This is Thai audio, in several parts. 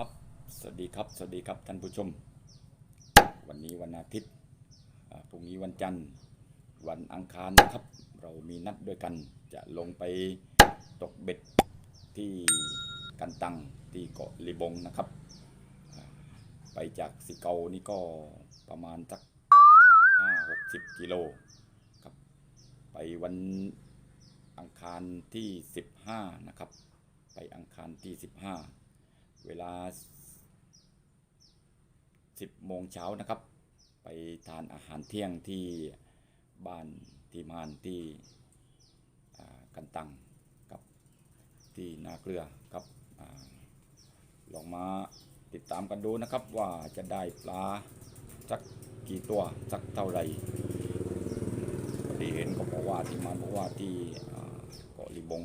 ครับ สวัสดีครับ สวัสดีครับท่านผู้ชม วันนี้วันอาทิตย์พรุ่งนี้วันจันทร์ วันอังคารนะครับ เรามีนัดด้วยกัน จะลงไปตกเบ็ดที่กันตังที่เกาะลิบงนะครับ ไปจากสิเกานี่ก็ประมาณสักห้าหกสิบกิโลครับ ไปวันอังคารที่15นะครับ ไปอังคารที่15 เวลา 10โมงเช้านะครับ ไปทานอาหารเที่ยงที่บ้านที่มานที่กันตังกับที่นาเกลือครับอลองมาติดตามกันดูนะครับว่าจะได้ปลาสักกี่ตัวสักเท่าไหร่ที่เห็นก็บอกว่าที่มันบอกว่าที่เกาะลิบง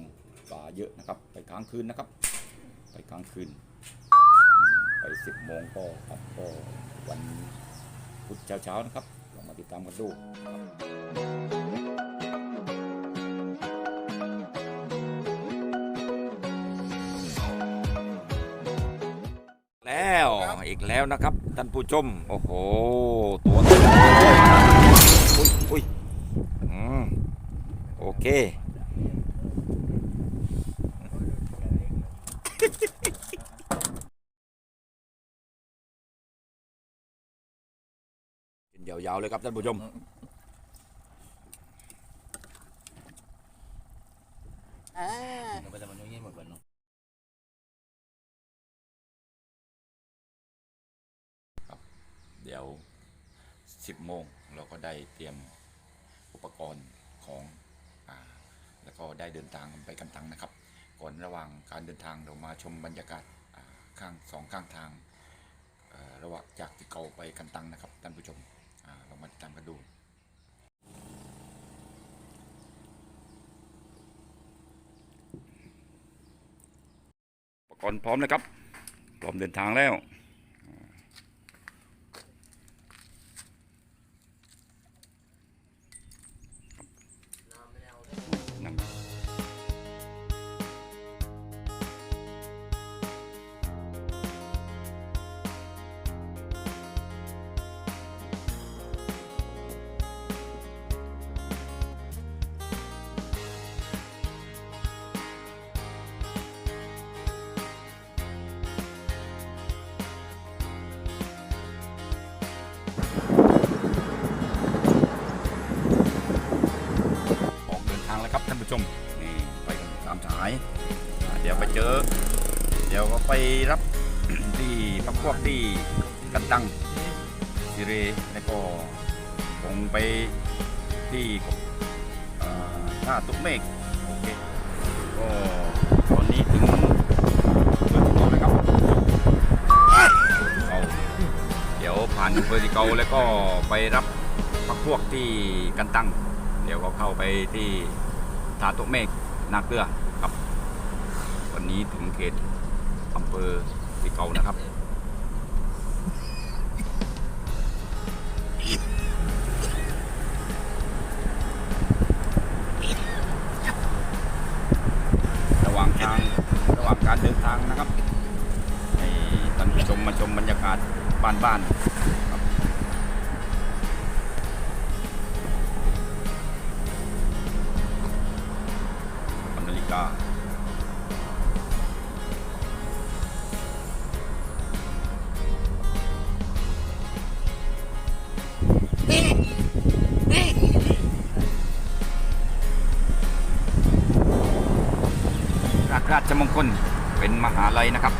ปลาเยอะนะครับ ไปค้างคืนนะครับ ไปค้างคืน สิบโมงก็กลับก็วันพุธเช้าๆนะครับลองมาติดตามกันดูครับแล้วอีกแล้วนะครับท่านผู้ชมโอ้โห ตัวอุ้ยอุ้ยอืมโอเค กินยาวๆเลยครับท่านผู้ชมอ่า Nó bây giờ mình nhớ một lần nó เดี๋ยว 10 โมงเราก็ได้เตรียมอุปกรณ์ของอาแล้วก็ได้เดินทางไปกันตังนะครับ ก่อนระหว่างการเดินทางเรามาชมบรรยากาศอ่าข้างสองข้างทางเอ่อระหว่างจากที่เกาไปกันตังนะครับท่านผู้ชมอ่าเรา มาติดตามกันดูอุปกรณ์พร้อมนะครับพร้อมเดินทางแล้ว ดี๋ยวก็ไปรับ ที่พักพวกที่กันตังสิเรแล้วก็คงไปที่ท่าตุกเมฆโอเคก็ตอนนี้ถึงเมืองเกาแล้วครับเกาเดี๋ยวผ่านเมืองเกาแล้วก็ไปรับพักพวกที่กันตังเดี๋ยวก็เข้าไปที่ทาตุเมฆนาเกลือครับ วันนี้ถึงเขต อำเภอสิเกานะครับระหว่างทางระหว่างการเดินทางนะครับให้ท่านผู้ชมมาชมบรรยากาศบ้านๆ เลยนะครับ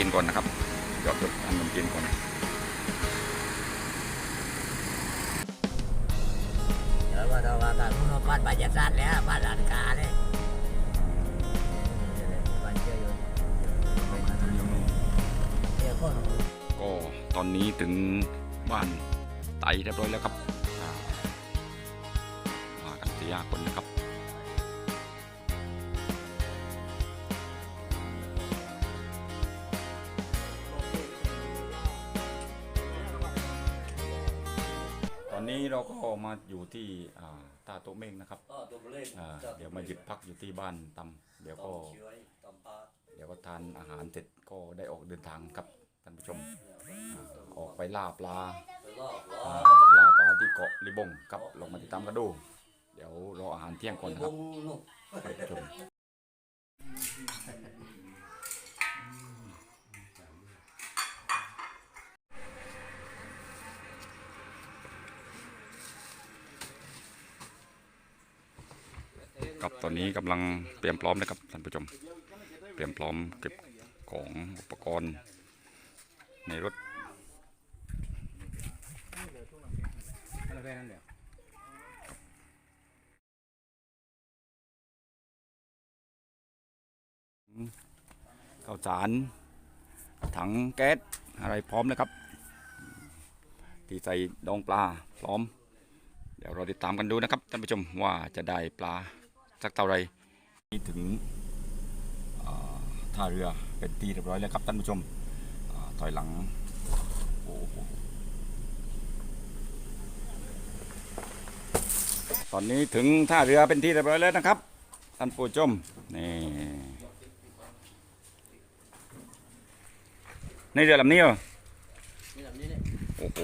จีนก่อนนะครับจอดรถทานขนมจีนก่อนเดี๋ยวว่าเราว่ากันเราบ้านบรรยากาศแล้วบ้านร้านค้าเลยบ้านเชื่ออยู่เดี๋ยวก็ก็ตอนนี้ถึงบ้านไตเรียบร้อยแล้วครับ อนนี้เราก็มาอยู่ที่อ่าตาโตะเมฆนะครับตัวเล็กอ่าเดี๋ยวมาหยุดพักอยู่ที่บ้านตำเดี๋ยวก็เดี๋ยวก็ทานอาหารเสร็จก็ได้ออกเดินทางครับท่านผู้ชมอ่าออกไปล่าปลาอ่าล่าปลาที่เกาะลิบงครับลองมาติดตามกันดู เดี๋ยวรออาหารเที่ยงก่อนนะครับท่านผู้ชม ตอนนี้กำลังเตรียมพร้อมนะครับท่านผู้ชม เตรียมพร้อมเก็บของอุปกรณ์ในรถข้าวสาร ถังแก๊สอะไรพร้อมนะครับ ที่ใส่ดองปลาพร้อม เดี๋ยวเราติดตามกันดูนะครับท่านผู้ชมว่าจะได้ปลา สักเท่าไหรนี่ถึงอ่าท่าเรือเป็นที่เรียบร้อยแล้วครับท่านผู้ชมอ่าถอยหลังโอ้โหตอนนี้ถึงท่าเรือเป็นที่เรียบร้อยแล้วนะครับท่านผู้ชมนี่ในเรือลำนี้เหรอนี่แบบนี้เนี่ยโอ้โห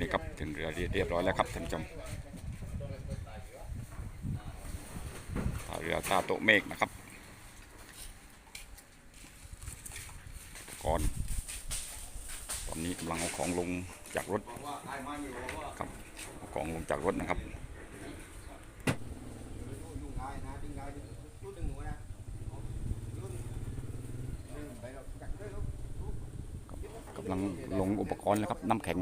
นี่ครับถึงเรือเรียบร้อยแล้วครับท่านผู้ชมท่า เรือท่าโตเมฆนะครับก่อนตอนนี้กำลังเอาของลงจากรถครับเอาของลงจากรถนะครับกำลังลงอุปกรณ์แล้วครับน้ำแข็ง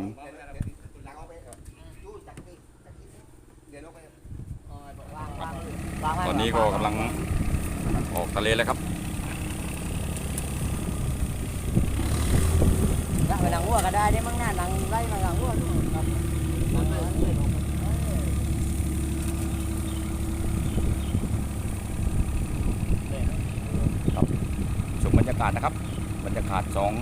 ตอนนี้ก็กำลังออกทะเลแล้วครับนั่งไปนั่งวัวก็ได้ได้มั้งหน้านั่งไล่มานั่งวัวดูครับนั่งไปนั่งไปชมบรรยากาศนะครับ บรรยากาศสอง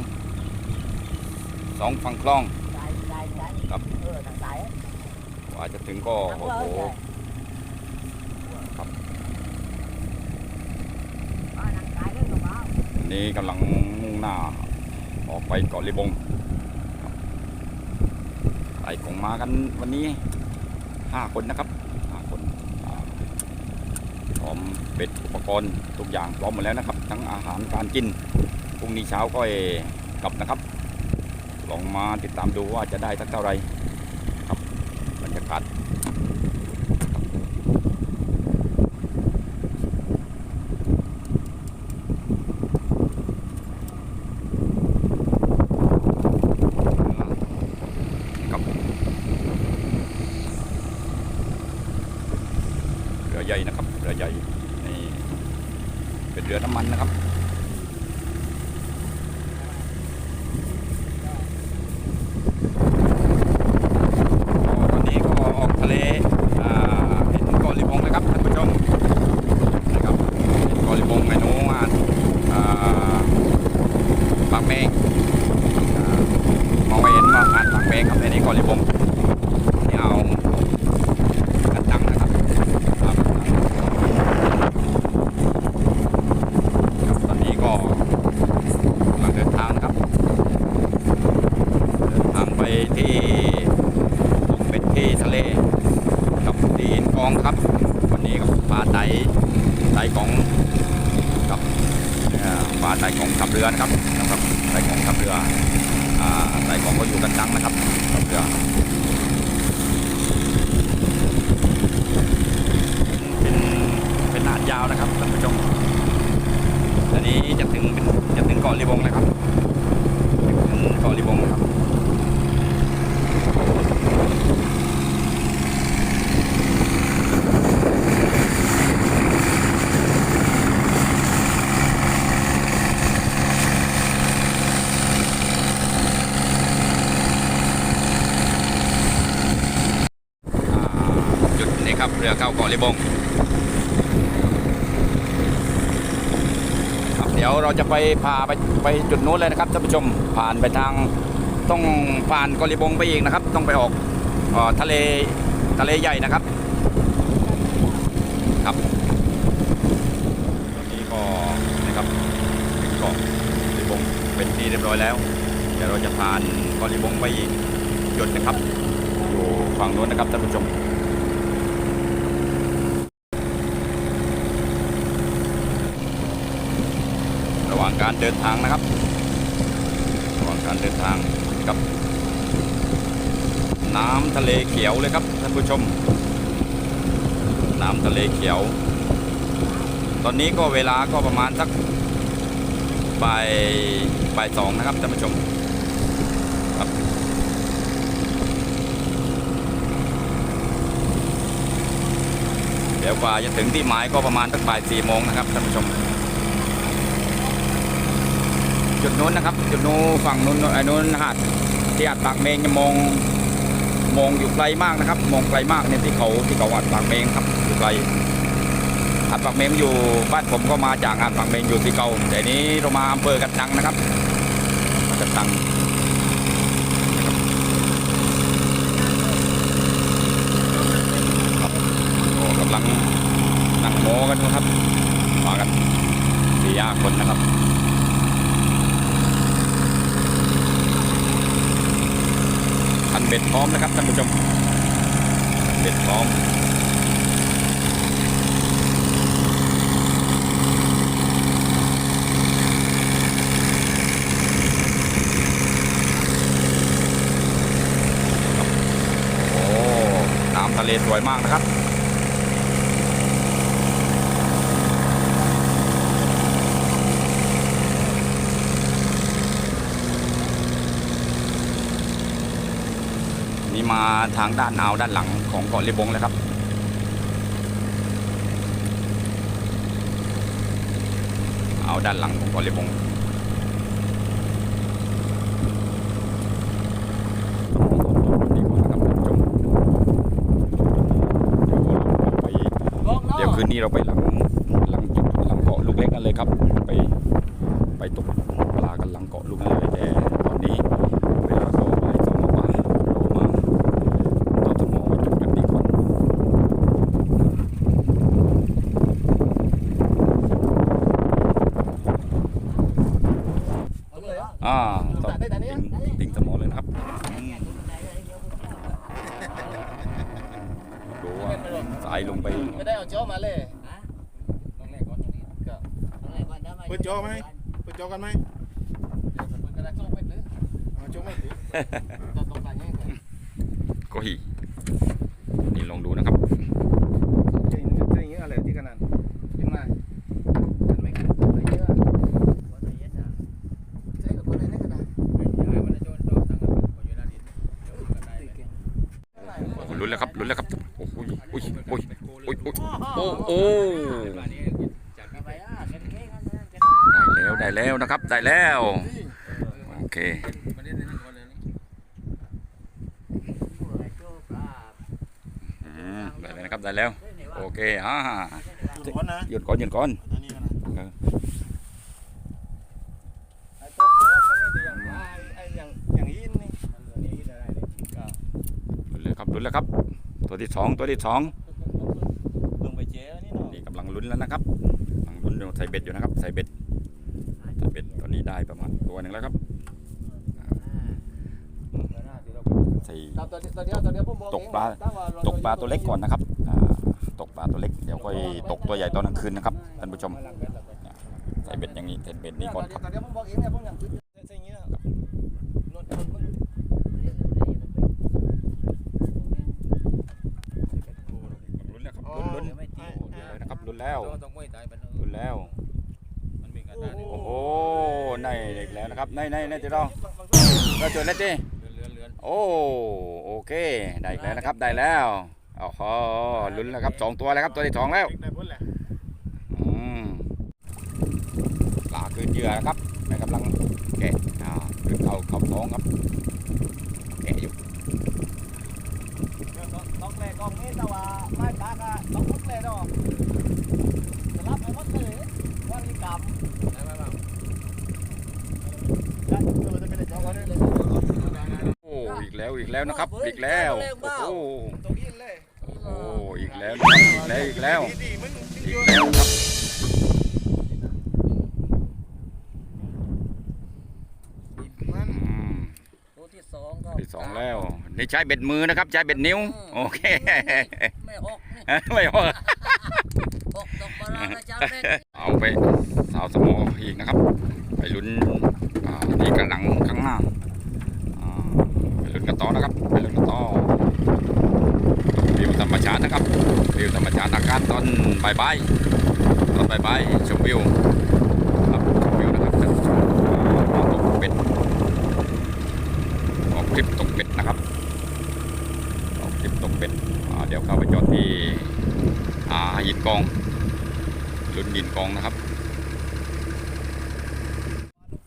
สองฝั่งคลองสายสายสายครับเออทางสายกว่าจะถึงก็นั่งโอ้วัวโห เออ ครับ อ่านั่งสายเรื่องของเรา นี่กำลังมุ่งหน้าออกไปเกาะลิบงไปของมากันวันนี้ห้าคนนะครับห้าคนพร้อมเบ็ดอุปกรณ์ทุกอย่างพร้อมหมดแล้วนะครับ ทั้งอาหารการกินพรุ่งนี้เช้าก็กลับนะครับ ลองมาติดตามดูว่าจะได้สักเท่าไหร่ครับบรรยากาศครับเรือใหญ่นะครับเรือใหญ่นี่ เรือน้ำมันนะครับ เลกับดีนกองครับ วันนี้กับปลาไตไตของกับเอ่อปลาไตของขับเรือนะครับนะครับใส่ของขับเรืออ่าไตของก็อยู่กันดังนะครับขับเรือเป็นเป็นหาดยาวนะครับท่านผู้ชมอันนี้จะถึงเป็นจะถึงเกาะลิบงเลยครับถึงเกาะลิบงนะครับ อ่าจุดนี้ครับเรือเข้าเกาะลิบงครับ เราจะไปพาไปไปจุดนู้นเลยนะครับท่านผู้ชมผ่านไปทางต้องผ่านกาะลิบงไปอีกนะครับ ต้องไปออกออทะเลทะเลใหญ่นะครับครับตอนนี้ก็นะครับถึงเกาะลิบงเป็นที่เรียบร้อยแล้ว เดี๋ยวเราจะผ่านกาะลิบงไปอีกจุดนะครับ อยู่ฝั่งนู้นนะครับท่านผู้ชม ระหว่าง การเดินทางนะครับระหว่างการเดินทางกับน้ำทะเลเขียวเลยครับท่านผู้ชม น้ำทะเลเขียว ตอนนี้ก็เวลาก็ประมาณสักบ่ายบ่ายสองนะครับท่านผู้ชมเดี๋ยวกว่าจะถึงที่หมายก็ประมาณสักบ่ายสี่โมงนะครับท่านผู้ชม จุดนู้นนะครับ จุดนู้นฝั่งนู้นไอ้นู้นหาดที่หาดปากเมงจะมองมองอยู่ไกลมากนะครับ มองไกลมากเนี่ยที่เขาที่เขาหาดปากเมงครับอยู่ไกลหาดปากเมงอยู่บ้านผมก็มาจากหาดปากเมงอยู่ที่เก่าแต่นี้เรามาอำเภอกันตังนะครับกันตังกำลังนั่งโมกันอยู่ครับมากันสี่ห้าคนนะครับ คัน เบ็ดพร้อมนะครับท่านผู้ชมเบ็ดพร้อมโอ้น้ำทะเลสวยมากนะครับ นี่ มาทางด้านนาวด้านหลังของเกาะลิบงแล้วครับ เอาด้านหลังของเกาะลิบงดีกว่านะครับท่านผู้ชมเดี๋ยวคืนนี้เราไปหลังหลังจุดหลังเกาะลูกเล็กกันเลยครับ ไปไปตกปลากันหลังเกาะลูกนั้นเลยแต่ตอนนี้ เวลาก็บ่ายสองกว่าเรามาต่อทมจุดกันดีก่อน อ่าต่อติงติงสมอเลยนะครับอืมดูว่าสายลงไปไม่ได้เอาโจ้มาเลยต้องแรกก่อนตรงนี้ก็เปิดจอไหมเปิดจอกันไหมเดี๋ยวมันก็ได้โจ้เป็ดหรือเอาจอไม่ถือจะตรงกันยังไงก็ฮีนี่ลองดูนะครับ จะอย่างนี้จะอย่างนี้อะไรที่ขนาด ขึ้นมาเห็นไหมครับไม่เยอะใช่กับคนไหนนี่ก็ได้มันจะโจ้โจ้ตั้งกับคนอยู่ด้านนี้เดี๋ยวมันก็ได้เลย โอ้ลุ้นแล้วครับลุ้นแล้วครับโอ้โหอุ้ยอุ้ยอุ้ยอุ้ยโอ้โอ้ จากนี้ไป ได้แล้ว ได้แล้วนะครับได้แล้ว โอเคมันได้ในนั้นคนเลยนี่อืมได้แล้วนะครับได้แล้วโอเคอ่าจุดก่อนนะหยุดก่อนหยุดก่อนตัวนี้กันนะไอ้โจ้โจ้มันไม่ดีอย่างว่าไอ้อย่างอย่างอินนี่อันนี้อินอะไรเลยก็ลุ้นเลยครับลุ้นแล้วครับ ตัวที่สองตัวที่สองลงไปเจ๊นี่เนาะนี่กำลังลุ้นแล้วนะครับกำลังลุ้นอยู่ใส่เบ็ดอยู่นะครับ ใส่เบ็ดใส่เบ็ดต อนนี้ได้ประมาณตัวหนึ่งแล้วครับใส่ตัวเดียวตัวเดียวผมบอกตกปลาตกปลาตัวเล็กก่อนนะครับอ่าตกปลาตัวเล็กเดี๋ยวค่อยตกตัวใหญ่ตอนกลางคืนนะครับท่านผู้ชมใส่เบ็ดอย่างนี้ใส่เบ็ดนี้ก่อนครับ ตัวเดียวผมบอกเองเนี่ยผมยังคิดใช่อย่างเงี้ยนวดนวดมัน ลุ้นแล้วครับลุ้นลุ้นนะครับลุ้นแล้ว ต้องไม่ตายเป็น ลุ้นแล้ว มันมีการได้ โอ้โหใน อีกแล้วนะครับในในในที่เราเราจดแล้วจีเรือนเรือนโอ้โอเคได้อีกแล้วนะครับได้แล้วโอ้โหลุ้นแล้วครับสองตัวแล้วครับตัวที่สองแล้วได้พ้นแหละอืมปลาคืนเหยื่อนะครับแม่กำลังแกะอ่าคือเข้าเข้าท้องครับแกะอยู่ต้องแรกกองนี้แต่ว่าไม่ปากอะต้องพุทเลยเนาะจะรับไปหมดเลยว่านี่กรรมได้ไหมบ้าง โอ้อีกแล้วอีกแล้วนะครับ อีกแล้วโอ้โหตรงนี้เลยโอ้อีกแล้วนะครับอีกแล้วอีกแล้วดีมันดีอีอกยู่แล้วครับมันอืมตัวที่สองก็ที่สองแล้วนี่ใช้เบ็ดมือนะครับ ใช้เบ็ดนิ้ว โอเค ไม่ออกนี่ไม่พอออกตกปลาแล้วจ้า เอาไปสาวสมออีกนะครับ ไปลุ้นอ่านี่กระหลังข้างหน้าไปลุ้นกันต่อนะครับ ไปลุ้นกันต่อวิวธรรมชาตินะครับวิวธรรมชาติอากาศตอนบ่ายๆตอนบ่ายๆชมวิวครับชมวิวนะครับท่านผู้ชมอ่าตกเป็ดออกคลิปตกเป็ดนะครับออกคลิปตกเป็ดเดี๋ยวเข้าไปจอดที่อ่าหินกอง ลุ้นยินกองนะครับ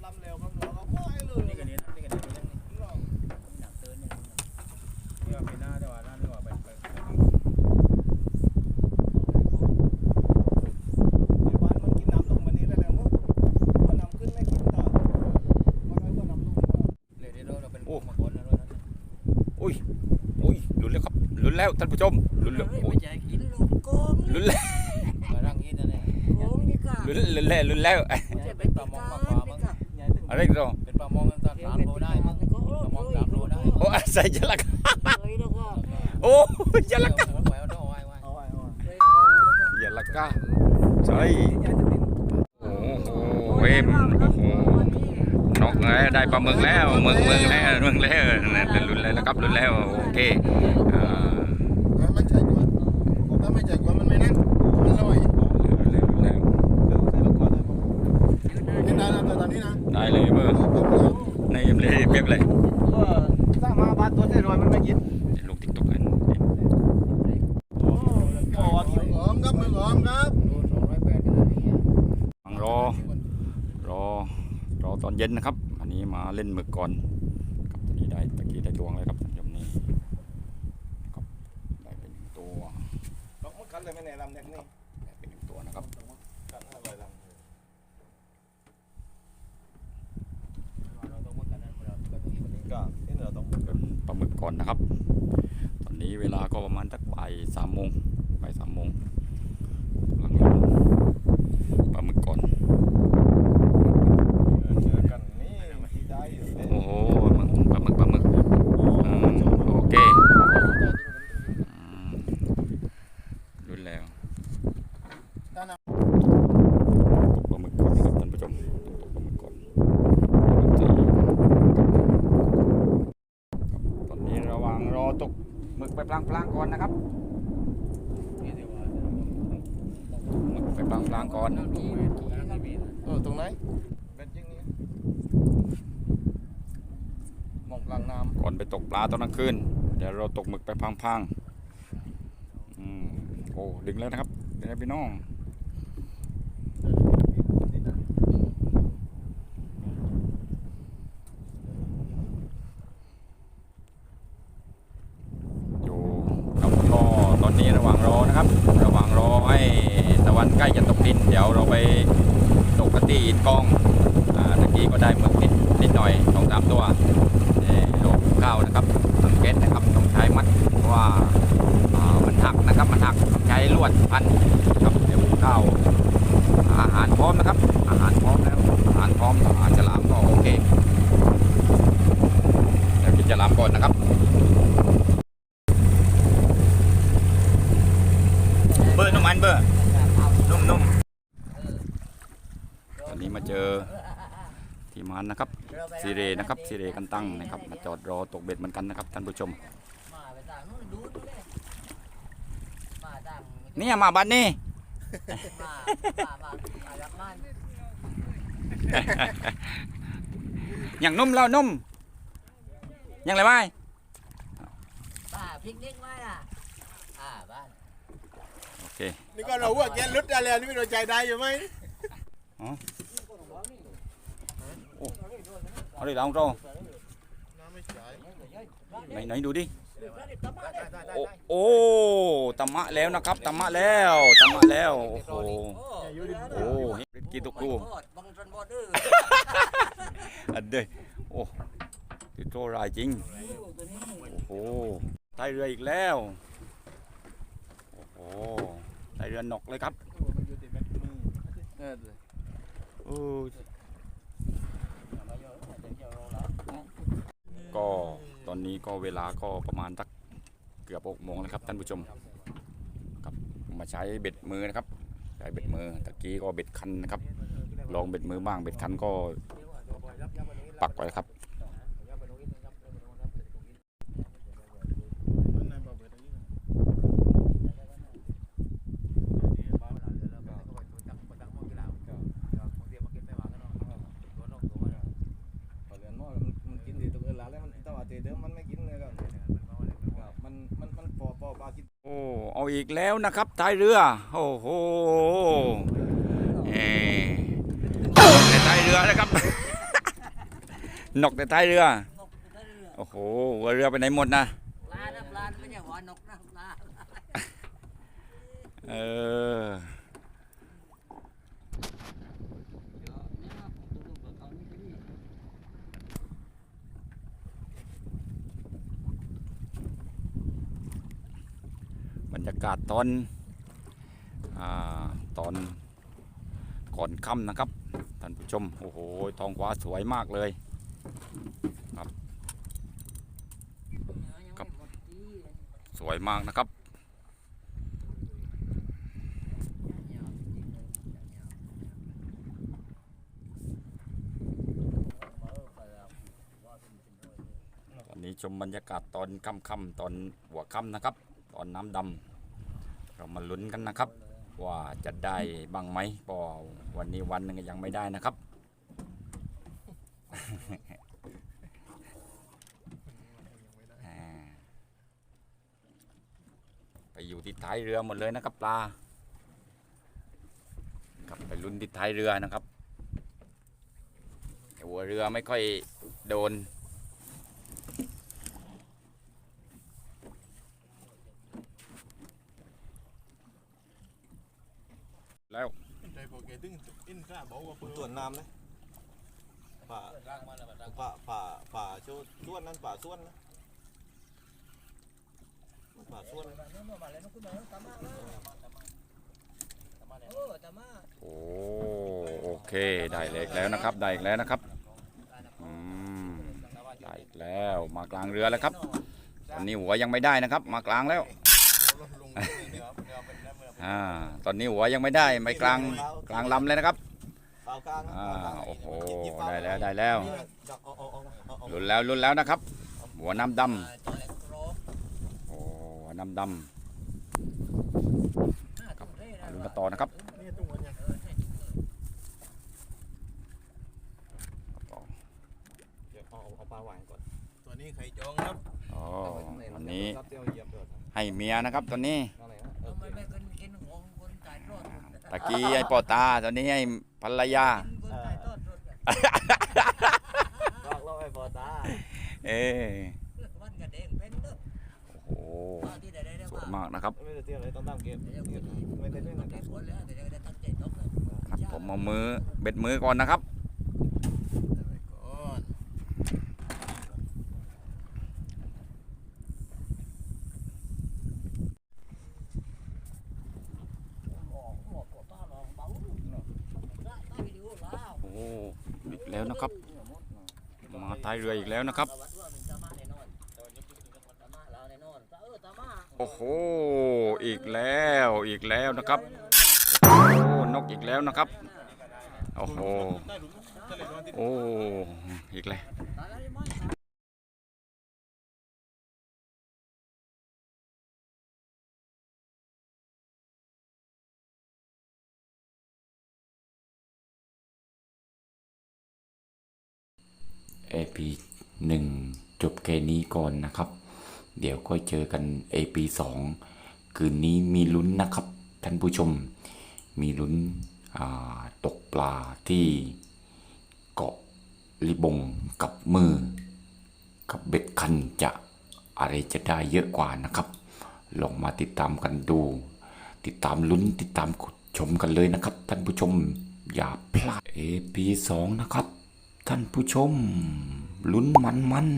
ลำเร็วครับเราก็ว่ายเลยนี่กันนี่นี่กันนี่นี่หนักเตือนเนี่ยนี่ว่าเป็นหน้าแต่ว่าหน้านี่ว่าเป็นเป็นในบ้านมันกินน้ำลงมานี่แล้วแล้วมั้งมันน้ำขึ้นไม่กินต่อมันไม่ก็น้ำลงเลยเดี๋ยวเราเป็นมาก่อนนะอุ้ยอุ้ยลุ้นแล้วครับลุ้นแล้วท่านผู้ชมลุ้นแล้วไม่อุ้ยใช่กินลงโกงลุ้นแล้ว มาร่างนี้นะเนี่ย โกงนี่ก็ ลุ้นลุ้นแล้วลุ้นแล้วจะเป็นปลามองปลาปลามั้งอะไรกันต่อเป็นปลามองกันสามโลได้มั้งปลามองสามโลได้โอ้ใส่ยาละกโอ้ยละกาเอาไว้เอาไว้เอาไว้เอาไว้เคยล้วก็ยาละกใช่โอ้โหเว้มโอ้โหนกแล้วได้ปลาหมึกแล้วหมึกหมึกแล้วหมึกแล้วลุ้นแล้วครับลุ้นแล้วโอเคอ่า มันใจกว่าถ้าไม่ใจกว่ามันไม่นั่นมันลอย ลุ้นแล้วลุ้นแล้ว นี่ได้แล้วแต่ตอนนี้นะ ได้เลยเบอร์ในเอ็มเลยเปียกเลย สร้างมาบ้านตัว ที่รวยมันไม่กินเดี๋ยวลงติ๊กต็อกกันโอ้ว่ากินหอมครับมือหอมครับสองร้อยแปดขนาดนี้ฟังรอรอรอตอนเย็นนะครับ อันนี้มาเล่นหมึกก่อนครับตอนนี้ได้ตะกี้ได้ตวงเลยครับท่านผู้ชมนี่ครับได้เป็นหนึ่งตัวลองมุดกันเลยไม่แน่ลำเด็กนี่ ได้เป็นหนึ่งตัวนะครับ กันห้าร้อยลำเราต้องมุดกันนั่นเราก็ต้องอยู่นี่ก็ที่เราต้อง เป็นปลาหมึกก่ อนนะครับ ตอนนี้เวลาก็ประมาณสักบ่ายสามโมงบ่ายสามโมงกำลังรอปลาหมึกก่อน เจอกันนี่ที่ได้อยู่ โอ้โหปลาหมึกปลาหมึกอืมโอเคอืมรุนแล้วตกปลาหมึกก่อนนะครับท่านผู้ชมตกปลาหมึกก่อนตอนนี้ระหว่างรอตกหมึกไปพลางๆก่อ นนะครับหมึกไปพลางๆก่อนเออตรงไหนเป็นจริงนี่มองกลางน้ก่อนไปตกปลาตอนกลางคืนเดี๋ยวเราตกหมึกไปพังๆอืมโอ้ดึงแล้วนะครับเป็นไงพี่น้อง อยู่เราก็ตอนนี้ระหว่างรอนะครับ ระหว่างรอให้ตะวันใกล้จะตกดิน เดี๋ยวเราไปตกกระตีอินกองอ่าตะกี้ก็ได้หมึกนิดนิดหน่อยสองสามตัวเอ่อโลกข้าวนะครับสังเกตนะครับต้องใช้มัดเพราะว่าอ่ามันหักนะครับมันหักต้องใช้ลวดพันครับเดี๋ยวข้าวอาหารพร้อมนะครับ อาหารพร้อมแล้วอาหารพร้อมอาหารฉลามก็โอเคเดี๋ยวกินฉลามก่อนนะครับ มันเบอร์นุ่มๆตอนนี้มาเจอทีมงานนะครับ ซีเรนะครับซีเรกันตั้งนะครับมาจอดรอตกเบ็ดเหมือนกันนะครับท่านผู้ชมเนี่ยมาบัดนี้ามามามาจากบ้านอย่างนุ่มแล้วนุ่มอย่างไรไหมป้าพิกนิดไว้ล่ะอ่าบ้านโอเคนี่ก็เราว่าแกลุดอะไรนี่ไม่โดนใจได้อยู่ไหม เอาดิลองโตน้ำไม่ใช่ไหนไหนดูดิโอ้โอ้ตะมะแล้วนะครับตะมะแล้วตะมะแล้วโอ้โหโอ้กี่ตุกดูบังชนบอดื้ออันเดยโอ้ติดโตรายจริงโอ้โหใต้เรืออีกแล้วโอ้โหใต้เรือหนกเลยครับโอ้ ก็ตอนนี้ก็เวลาก็ประมาณสักเกือบ6กโมงนะครับท่านผู้ชมครับมาใช้เบ็ดมือนะครับใช้เบ็ดมือตะกี้ก็เบ็ดคันนะครับ ลองเบ็ดมือบ้างเบ็ดคันก็ปักไว้ครับ ปลาเรือนหม้อมันมันกินดีตรงเออหลานแล้วมันแต่ว่าเตเดิมมันไม่กินเลยครับครับมันมันมันปอปอปลากิน โอ้ เอาอีกแล้วนะครับท้ายเรือ โอ้โหเอ่แต่ท้ายเรือนะครับ นกแต่ท้ายเรือนกได้เรือโอ้โหหัวเรือไปไหนหมดนะ ปลานะปลาไม่ใช่หัวนกนะปลา เออ บรรยาศตอนอตอนก่อนค่ำนะครับท่านผู้ชมโอ้โหท้องฟ้าสวยมากเลยครับสวยมากนะครับตอนนี้ชมบรรยากาศตอนค่ำๆตอนหัวค่ำนะครับ ตอนน้ำดำ เรามาลุ้นกันนะครับ ว่าจะได้บ้างไหมเพอวันนี้วันหนึงยังไม่ได้นะครับ ไปอยู่ที่ท้ายเรือหมดเลยนะครับปลาครับไปลุ้นที่ท้ายเรือนะครับหัวเรือไม่ค่อยโดน แล้ว ถึงอินข้าบอกว่าเปิดส่วนน้ำเลยป่าป่าป่าป่าชว์ส่วนนั้นป่าส่วนนะป่าส่วนโอ้โอ้โอเคได้เลยอีกแล้วนะครับได้อีกแล้วนะครับอืมได้อีกแล้วมากลางเรือแล้วครับตอนนี้หัวยังไม่ได้นะครับ มากลางแล้ว อ่าตอนนี้หัวยังไม่ได้ไม่กลางกลางลำเลยนะครับเปล่ากลางอ่าโอ้โหได้แล้วได้แล้วเอาเอาเอาเอาเอาลุ้นแล้วลุ้นแล้วนะครับ หัวน้ำดตัวเล็กโรำโอ้หัวน้ำดครับำลุ้นกันต่อนะครับนี่ตรงวันยังเดี๋ยวเอาเอาปลาหวานก่อนตัวนี้ไข่จองครับอ๋อวันนี้รับเตียวเหยียบเดี๋ยวให้เมียนะครับตอน ตะกี้ให้พ่อตา ตอนนี้ให้ภรรยากินคนตายทอดรถลอกลอกไอ้ปอตาเอ๊ะวันกระเด้งเป็นเด้อโอ้โหที่ใดได้ได้สวยมามากนะครับ ไม่ได้เตียวอะไรต้องตามเกมไม่ได้เล่นมันนะได้ผลแล้วแต่จะได้ตั้งใจตกครับผมเอามือเบ็ดมือก่อนนะครับ ก่อน โอ้อีก แล้วนะครับ มาตายเรืออีกแล้วนะครับ โอ้โห อีกแล้วอีกแล้วนะครับโอ้นกอีกแล้วนะครับ โอ้โห โอ้ อีกแล้ว AP หนึ่งจบแค่นี้ก่อนนะครับ เดี๋ยวก็เจอกัน AP สองคืนนี้มีลุ้นนะครับ ท่านผู้ชม มีลุ้นอ่าตกปลาที่เกาะลิบงกับมือ กับเบ็ดคันจะอะไรจะได้เยอะกว่านะครับ ลองมาติดตามกันดู ติดตามลุ้นติดตามชมกันเลยนะครับ ท่านผู้ชมอย่าพลาด AP สองนะครับ ท่านผู้ชมลุ้นมันมัน